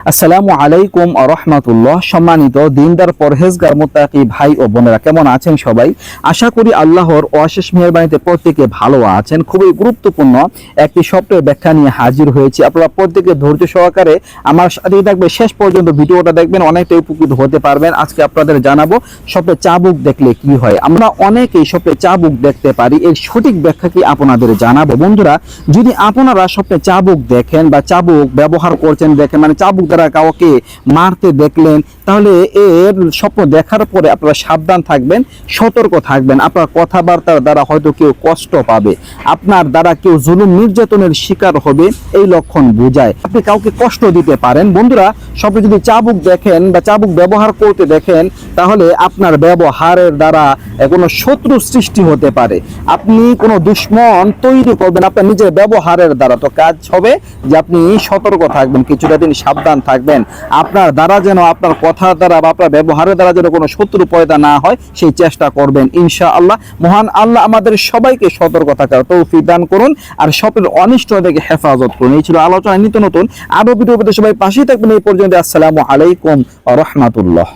আসসালামু আলাইকুম রহমাতুল্লাহ। সম্মানিত দিনদার, পরহেজগার, মোত্তাকি ভাই ও বোনেরা, কেমন আছেন সবাই? আশা করি আল্লাহর অশেষ মেহরবানিতে প্রত্যেকে ভালো আছেন। খুবই গুরুত্বপূর্ণ একটি সফটওয়্যার ব্যাখ্যা নিয়ে হাজির হয়েছি। আপনারা প্রত্যেকে ধৈর্য সহকারে আমার সাথে থাকবে। শেষ পর্যন্ত ভিডিওটা দেখবেন অনেকটা উপকৃত হতে পারবেন। আজকে আপনাদের জানাব সফটওয়্যার চাবুক দেখলে কি হয়? আমরা অনেকেই সফটওয়্যার চাবুক দেখতে পারি। এর সঠিক ব্যাখ্যা কি আপনাদের জানাব? বন্ধুরা, যদি আপনারা সফটওয়্যার চাবুক দেখেন বা চাবুক ব্যবহার করছেন দেখেন মানে চাবুক দ্বারা কাউকে মারতে দেখলেন, তাহলে এর স্বপ্ন দেখার পরে আপনারা সাবধান থাকবেন, সতর্ক থাকবেন। আপনার কথাবার্তার দ্বারা হয়তো কেউ কষ্ট পাবে। আপনার দ্বারা কেউ জুলুম নির্যাতনের শিকার হবে, এই লক্ষণ বোঝায়। আপনি কাউকে কষ্ট দিতে পারেন। বন্ধুরা, স্বপ্নে যদি চাবুক দেখেন বা চাবুক ব্যবহার করতে দেখেন, তাহলে আপনার ব্যবহারের দ্বারা কোনো শত্রু সৃষ্টি হতে পারে। আপনি কোনো দুশ্মন তৈরি করবেন আপনার নিজের ব্যবহারের দ্বারা। তো কাজ হবে যে আপনি সতর্ক থাকবেন, কিছুটা দিন সাবধান থাকবেন। আপনার দ্বারা যেন আপনার কথার দ্বারা বা আপনার ব্যবহারের দ্বারা যেন কোনো শত্রু পয়দা না হয়, সেই চেষ্টা করবেন ইনশা আল্লাহ মহান আল্লাহ আমাদের সবাইকে সতর্ক থাকার তৌফিক দান করুন আর সকলের অনিষ্ট থেকে হেফাজত করুন। এই ছিল আলোচনা নিত্য নতুন আরও ভিডিও সবাই পাশেই থাকবেন। এই পর্যন্ত আসসালামু আলাইকুম রহমাতুল্লাহ।